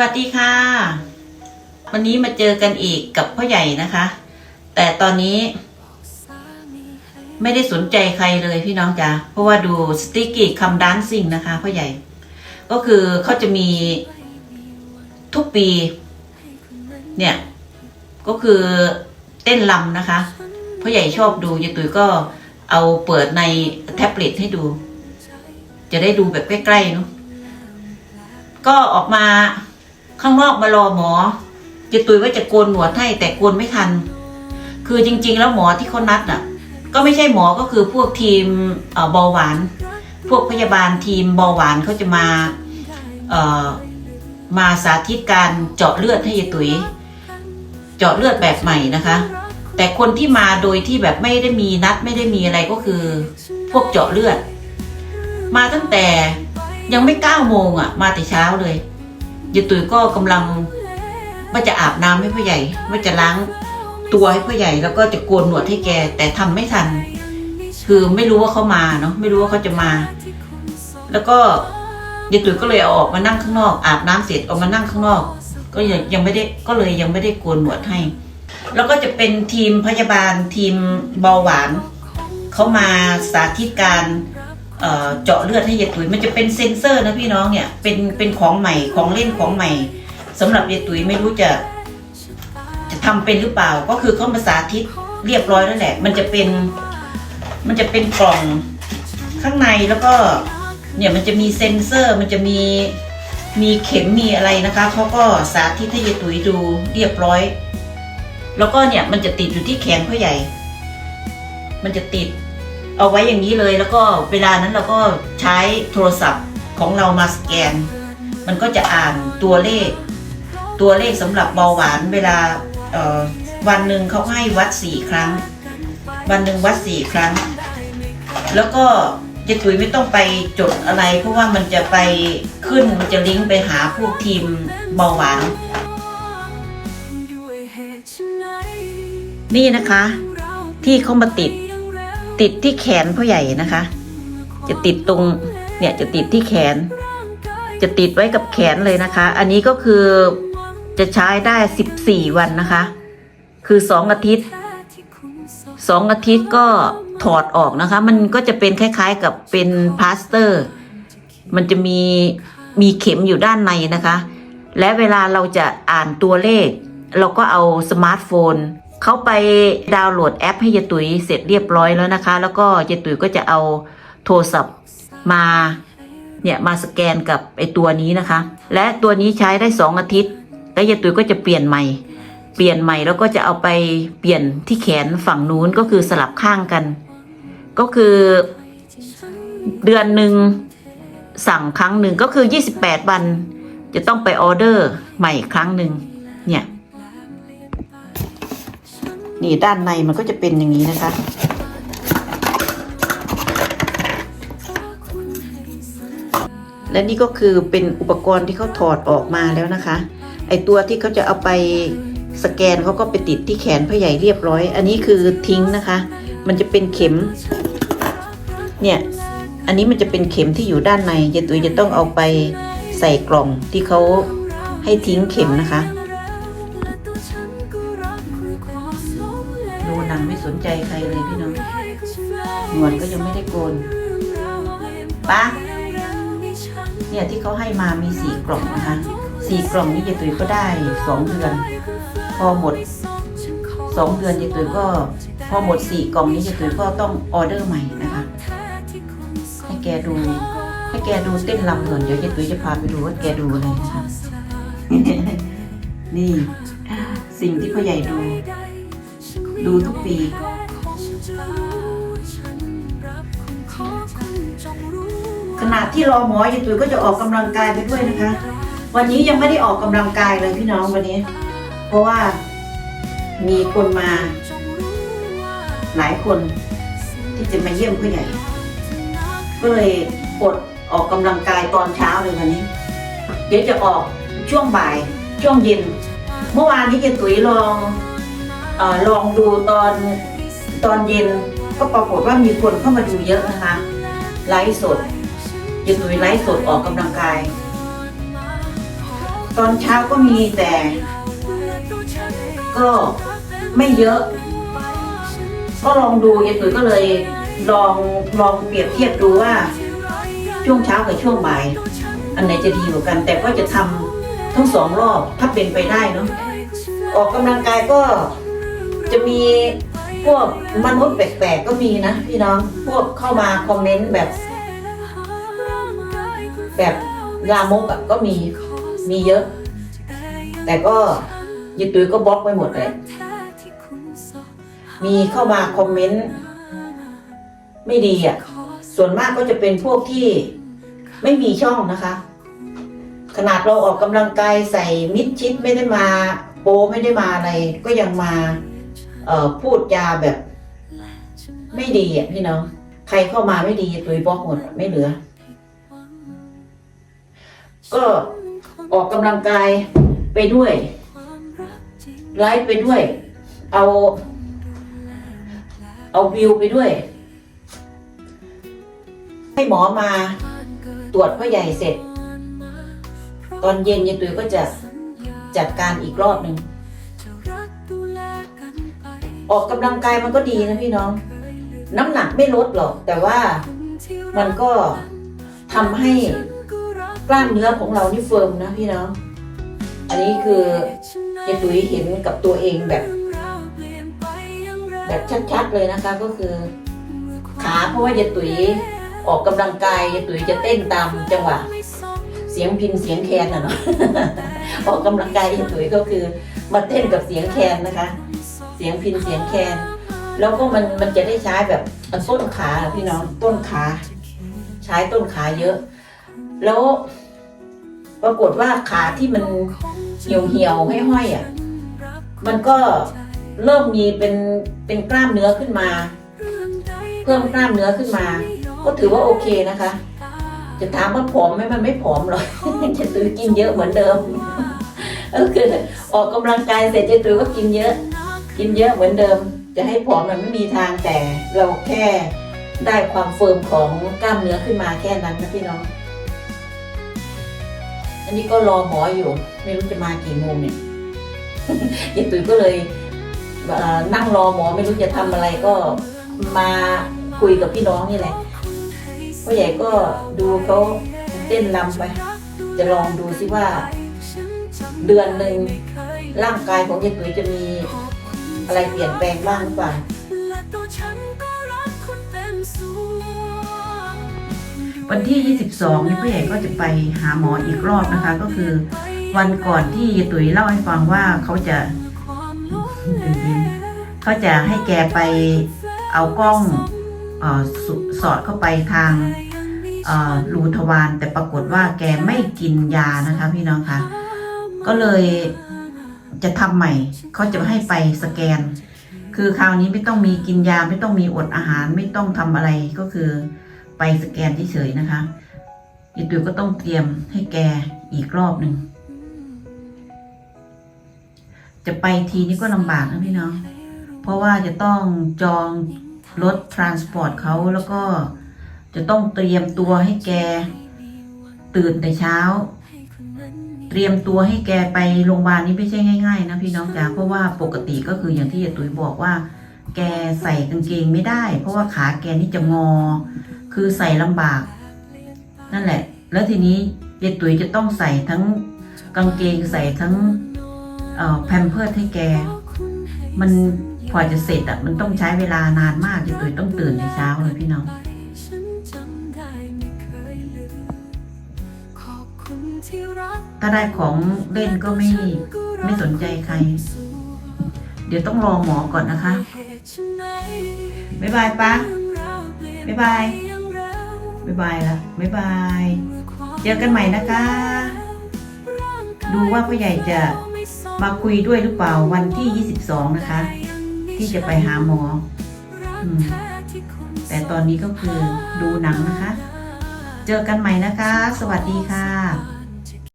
วัสดีค่ะ วันนี้มาเจอกันอีกกับพ่อใหญ่นะคะ แต่ตอนนี้ ไม่ได้สนใจใครเลยพี่น้องจ๋าเพราะว่าดูสติกกี้คำดันซิ่งนะคะพ่อใหญ่ ก็คือเขาจะมีทุกปี เนี่ย ก็คือเต้นลำนะคะพ่อใหญ่ชอบดูยายตุ๋ยก็เอาเปิดในแท็บเล็ตให้ดู จะได้ดูแบบใกล้ๆเนาะก็ออกมา ข้างนอกมารอหมอเจะตุยว่าจะโกนหนวดให้แต่โกนไม่ทัน คือจริง ๆ แล้วหมอที่เขานัดอะ ก็ไม่ใช่หมอก็คือพวกทีมเอ่อเบาหวาน พวกพยาบาลทีมเบาหวานเขาจะมาเอ่อมาสาธิตการเจาะเลือดให้ยายตุ๋ยเจาะเลือดแบบใหม่นะคะ แต่คนที่มาโดยที่แบบไม่ได้มีนัดไม่ได้มีอะไรก็คือ พวกเจาะเลือด มาตั้งแต่ยังไม่เก้าโมงอะ มาแต่เช้าเลย ยายตุ๋ยก็กำลังว่าจะอาบน้ำให้พ่อใหญ่ว่าจะล้างตัวให้พ่อใหญ่แล้วก็จะโกนหนวดให้แก แต่ทำไม่ทัน คือไม่รู้ว่าเขามาเนาะไม่รู้ว่าเขาจะมา แล้วก็ยายตุ๋ยก็เลยเอาออกมานั่งข้างนอก อาบน้ำเสร็จเอามานั่งข้างนอก ก็ยังยังไม่ได้ก็เลยยังไม่ได้โกนหนวดให้ แล้วก็จะเป็นทีมพยาบาลทีมเบาหวานเขามาสาธิตการ เจาะเลือดให้ยายตุ๋ยมันจะเป็นเซ็นเซอร์นะพี่น้องเนี่ยเป็นเป็นของใหม่ของเล่นของใหม่สำหรับยายตุ๋ยไม่รู้จะ จะทำเป็นหรือเปล่าก็คือเขามาสาธิตเรียบร้อยแล้วแหละ มันจะเป็นมันจะเป็นกล่องข้างในแล้วก็เนี่ยมันจะมีเซ็นเซอร์มันจะมีมีเข็มมีอะไรนะคะเขาก็สาธิตให้ยายตุ๋ยดูเรียบร้อย แล้วก็เนี่ยมันจะติดอยู่ที่แขนพ่อใหญ่ มันจะติด เอาไว้อย่างนี้เลยแล้วก็เวลานั้นเราก็ใช้โทรศัพท์ของเรามาสแกน มันก็จะอ่านตัวเลข ตัวเลขสำหรับเบาหวานเวลาวันหนึ่งเขาให้วัดสี่ครั้ง วันหนึ่งวัดสี่ครั้ง แล้วก็ยายตุ๋ยไม่ต้องไปจดอะไร เพราะว่ามันจะไปขึ้นมันจะลิงก์ไปหาพวกทีมเบาหวานนี่นะคะ ที่เขามาติด ติดที่แขนพ่อใหญ่นะคะ จะติดตรงเนี่ยจะติดที่แขน จะติดไว้กับแขนเลยนะคะ อันนี้ก็คือจะใช้ได้สิบี่วันนะคะ คือสองอาทิตย์สองอาทิตย์ก็ถอดออกนะคะ มันก็จะเป็นคล้ายๆกับเป็นพลาสเตอร์ มันจะมีมีเข็มอยู่ด้านในนะคะ และเวลาเราจะอ่านตัวเลข เราก็เอาสมาร์ทโฟน เขาไปดาวน์โหลดแอปให้ยายตุ๋ยเสร็จเรียบร้อยแล้วนะคะ แล้วก็ยายตุ๋ยก็จะเอาโทรศัพท์มาเนี่ยมาสแกนกับไอตัวนี้นะคะ และตัวนี้ใช้ได้สองอาทิตย์ แล้วยายตุ๋ยก็จะเปลี่ยนใหม่ เปลี่ยนใหม่แล้วก็จะเอาไปเปลี่ยนที่แขนฝั่งนู้นก็คือสลับข้างกัน ก็คือเดือนหนึ่งสั่งครั้งหนึ่งก็คือ 28 วัน จะต้องไปออเดอร์ใหม่อีกครั้งหนึ่งเนี่ย นี่ด้านในมันก็จะเป็นอย่างนี้นะคะ และนี่ก็คือเป็นอุปกรณ์ที่เขาถอดออกมาแล้วนะคะ ไอตัวที่เขาจะเอาไปสแกนเขาก็ไปติดที่แขนพ่อใหญ่เรียบร้อย อันนี้คือทิ้งนะคะ มันจะเป็นเข็ม เนี่ย อันนี้มันจะเป็นเข็มที่อยู่ด้านในยายตุ๋ยจะต้องเอาไปใส่กล่องที่เขาให้ทิ้งเข็มนะคะ นังไม่สนใจใครเลยพี่น้องหนวดก็ยังไม่ได้โกนป้าเนี่ยที่เขาให้มามีสี่กล่องนะคะสี่กล่องนี้ยายตุ๋ยก็ได้สองเดือน พอหมดสองเดือนยายตุ๋ยก็ พอหมดสี่กล่องนี้ยายตุ๋ยก็ต้องออเดอร์ใหม่นะคะให้แกดู ให้แกดูเต้นรำก่อนเดี๋ยวยายตุ๋ยจะพาไปดูว่าแกดูอะไรนะคะนี่สิ่งที่พ่อใหญ่ดู ดูทุกปี ขณะที่รอหมอยายตุ๋ยก็จะออกกำลังกายไปด้วยนะคะ วันนี้ยังไม่ได้ออกกำลังกายเลยพี่น้องวันนี้ เพราะว่ามีคนมา หลายคนที่จะมาเยี่ยมผู้ใหญ่ ก็เลยอดออกกำลังกายตอนเช้าเลยวันนี้ เดี๋ยวจะออกช่วงบ่ายช่วงเย็น เมื่อวานนี้ยายตุ๋ยลอง เออลองดูตอนตอนเย็นก็ปรากฏว่ามีคนเข้ามาดูเยอะนะคะไลฟ์สดยายตุ๋ยไลฟ์สดออกกำลังกาย ตอนเช้าก็มีแต่ ก็ไม่เยอะ ก็ลองดูยายตุ๋ยก็เลยลองลองเปรียบเทียบดูว่า ช่วงเช้ากับช่วงบ่าย อันไหนจะดีกว่ากัน แต่ก็จะทำทั้งสองรอบถ้าเป็นไปได้เนาะออกกำลังกายก็ จะมีพวกมนุษย์แปลกๆก็มีนะพี่น้องพวกเข้ามาคอมเมนต์แบบ แบบลามกอะก็มีมีเยอะ แต่ก็ยายตุ๋ยก็บล็อกไปหมดเลยมีเข้ามาคอมเมนต์ไม่ดีอะ ส่วนมากก็จะเป็นพวกที่ไม่มีช่องนะคะ ขนาดเราออกกำลังกายใส่มิดชิดไม่ได้มา โปไม่ได้มาอะไรก็ยังมา พูดจาแบบ ไม่ดีอะพี่น้อง ใครเข้ามาไม่ดีตุยบล็อกหมดไม่เหลือ ก็ออกกำลังกายไปด้วยไลฟ์ไปด้วย เอา เอาวิวไปด้วย ให้หมอมาตรวจพ่อใหญ่เสร็จ ตอนเย็นยายตุยก็จะจัดการอีกรอบหนึ่ง ออกกำลังกายมันก็ดีนะพี่น้อง น้ำหนักไม่ลดหรอก แต่ว่ามันก็ทำให้กล้ามเนื้อของเรานี่เฟิร์มนะพี่น้อง อันนี้คือยายตุ๋ยเห็นกับตัวเองแบบ แบบชัดๆเลยนะคะก็คือ ขาเพราะว่ายายตุ๋ยออกกำลังกายยายตุ๋ยจะเต้นตามจังหวะเสียงพินเสียงแคนน่ะเนาะออกกำลังกายยายตุ๋ยก็คือมาเต้นกับเสียงแคนนะคะ เสียงพินเสียงแคน แล้วก็มันมันจะได้ใช้แบบต้นขาพี่น้องต้นขา ใช้ต้นขาเยอะ แล้วปรากฏว่าขาที่มันเหี่ยวเหี่ยวห้อยๆอะมันก็เริ่มมีเป็นเป็นกล้ามเนื้อขึ้นมา เพิ่มกล้ามเนื้อขึ้นมา ก็ถือว่าโอเคนะคะ จะถามว่าผอมไหมมันไม่ผอมหรอกจะตือกินเยอะเหมือนเดิมก็คือออกกำลังกายเสร็จจะตือก็กินเยอะ กินเยอะเหมือนเดิม จะให้ผอมมันไม่มีทางแต่เราแค่ได้ความเฟิร์มของกล้ามเนื้อขึ้นมาแค่นั้นนะพี่น้อง อันนี้ก็รอหมออยู่ ไม่รู้จะมากี่โมงเนี่ยยายตุ๋ยก็เลยนั่งรอหมอไม่รู้จะทำอะไรก็มาคุยกับพี่น้องนี่แหละพ่อใหญ่ก็ดูเขาเต้นรำไป จะลองดูซิว่า เดือนหนึ่งร่างกายของยายตุ๋ยจะมี อะไรเปลี่ยนแปลงบ้างหรือเปล่าวันที่ 22นี่พ่อใหญ่ก็จะไปหาหมออีกรอบนะคะ ก็คือวันก่อนที่ตุ๋ยเล่าให้ฟังว่าเขาจะเขาจะให้แกไปเอากล้องออสสอดเข้าไปทางรูทวารแต่ปรากฏว่าแกไม่กินยานะคะพี่น้องคะก็เลย จะทำใหม่เขาจะให้ไปสแกน คือคราวนี้ไม่ต้องมีกินยาไม่ต้องมีอดอาหารไม่ต้องทำอะไรก็คือไปสแกนเฉยๆนะคะยายตุ๋ยก็ต้องเตรียมให้แกอีกรอบหนึ่งจะไปทีนี้ก็ลำบากนะพี่น้อง เพราะว่าจะต้องจองรถทรานสปอร์ตเขาแล้วก็จะต้องเตรียมตัวให้แกตื่นแต่เช้า รียมตัวให้แกไปโรงพยาบาลนี้ไม่ใช่ง่ายๆนะพี่น้องจ๋าเพราะว่าปกติก็คืออย่างที่ยายตุ๋ยบอกว่า แกใส่กางเกงไม่ได้ เพราะว่าขาแกนี่จะงอ คือใส่ลำบาก นั่นแหละ แล้วทีนี้ยายตุ๋ยจะต้องใส่ทั้งกางเกงใส่ทั้งเอ่อแพมเพิร์ดให้แก มันกว่าจะเสร็จอะมันต้องใช้เวลานานมากยายตุ๋ยต้องตื่นในเช้าเลยพี่น้อง ถ้าได้ของเล่นก็ไม่ไม่สนใจใคร เดี๋ยวต้องรอหมอก่อนนะคะ บ๊ายบายปะบ๊ายบายบ๊ายบายละบ๊ายบาย เจอกันใหม่นะคะ ดูว่าพ่อใหญ่จะมาคุยด้วยหรือเปล่าวันที่ 22 นะคะ ที่จะไปหาหมออแต่ตอนนี้ก็คือดูหนังนะคะ เจอกันใหม่นะคะ สวัสดีค่ะ